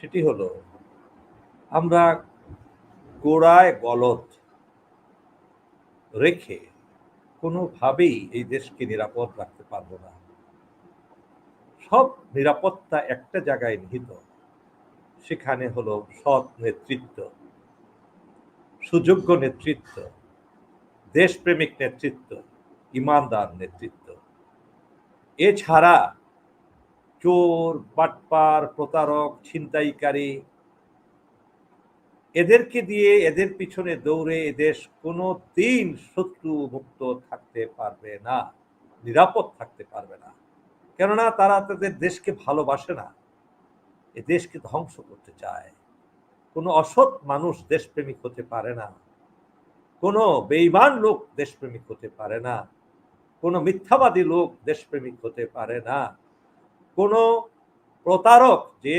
সেটি হলো, আমরা গোড়ায় গলত রেখে কোনোভাবেই এই দেশকে নিরাপদ রাখতে পারব না। সব নিরাপত্তা একটা জায়গায় নিহিত, সেখানে হলো সৎ নেতৃত্ব, সুযোগ্য নেতৃত্ব, দেশপ্রেমিক নেতৃত্ব, ইমানদার নেতৃত্ব। এছাড়া চোর, বাটপার, প্রতারক, ছিনতাইকারী। এদেরকে দিয়ে, এদের পিছনে দৌড়ে এদেশ কোনো দিন শত্রু মুক্ত থাকতে পারবে না, নিরাপদ থাকতে পারবে না। কেননা তারা তাদের দেশকে ভালোবাসে না, এ দেশকে ধ্বংস করতে চায়। কোনো অসৎ মানুষ দেশপ্রেমিক হতে পারে না, কোনো বেইমান লোক দেশপ্রেমিক হতে পারে না, কোনো মিথ্যাবাদী লোক দেশপ্রেমিক হতে পারে না। কোনো প্রতারক যে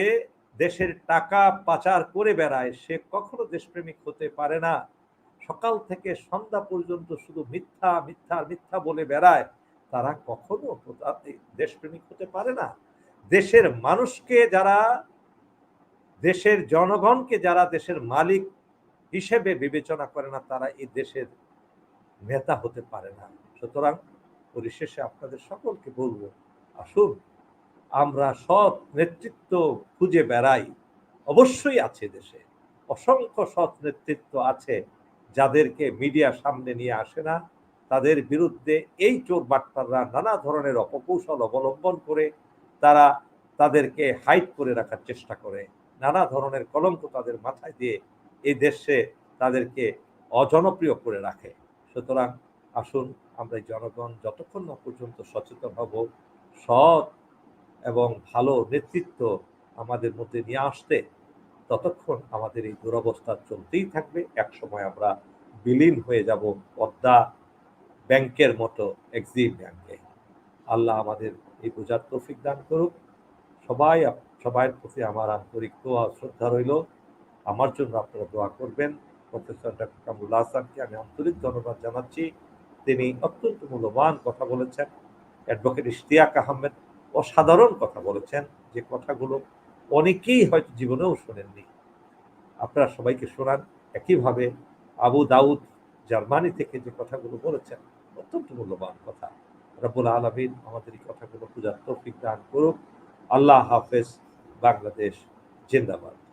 দেশের টাকা পাচার করে বেড়ায়, সে কখনো দেশপ্রেমিক হতে পারে না। সকাল থেকে সন্ধ্যা পর্যন্ত শুধু মিথ্যা মিথ্যা মিথ্যা বলে বেড়ায়। তারা কখনো দেশপ্রেমিক হতে পারে না। দেশের মানুষকে যারা, দেশের জনগণকে যারা দেশের মালিক হিসেবে বিবেচনা করে না, তারা এই দেশের নেতা হতে পারে না। সুতরাং পরিশেষে আপনাদের সকলকে বলব, আসুন আমরা সৎ নেতৃত্ব খুঁজে বেড়াই। অবশ্যই আছে দেশে। অসংখ্য সৎ নেতৃত্ব আছে যাদেরকে মিডিয়া সামনে নিয়ে আসে না। তাদের বিরুদ্ধে এই চোর বাটপাররা নানা ধরনের অপকৌশল অবলম্বন করে তারা তাদেরকে হাইট করে রাখার চেষ্টা করে। নানা ধরনের কলঙ্ক তাদের মাথায় দিয়ে এই দেশে তাদেরকে অজনপ্রিয় করে রাখে। সুতরাং আসুন আমরা জনগণ যতক্ষণ না পর্যন্ত সচেতন হব, সৎ এবং ভালো নেতৃত্ব আমাদের মধ্যে নিয়ে আসতে ততক্ষণ আমাদের এই দুরবস্থা চলতেই থাকবে। এক সময় আমরা বিলীন হয়ে যাব পদ্মা ব্যাংকের মতো এক্সিম ব্যাংকে। আল্লাহ আমাদের এই বোঝার তৌফিক দান করুক। সবাই, সবাইয়ের প্রতি আমার আন্তরিক দোয়া, শ্রদ্ধা রইল। আমার জন্য আপনারা দোয়া করবেন। প্রফেসর ডক্টর কামরুল হাসানকে আমি আন্তরিক ধন্যবাদ জানাচ্ছি। তিনি অত্যন্ত মূল্যবান কথা বলেছেন। অ্যাডভোকেট ইশতিয়াক আহমেদ অসাধারণ কথা বলেছেন যে কথাগুলো অনেকেই হয়তো জীবনেও শোনেননি। আপনারা সবাইকে শোনান। একইভাবে আবু দাউদ জার্মানি থেকে যে কথাগুলো বলেছেন, অত্যন্ত মূল্যবান কথা। রব্বুল আলমিন আমাদের এই কথাগুলো পূজার তৌফিক দান করুক। আল্লাহ হাফেজ, বাংলাদেশ জিন্দাবাদ।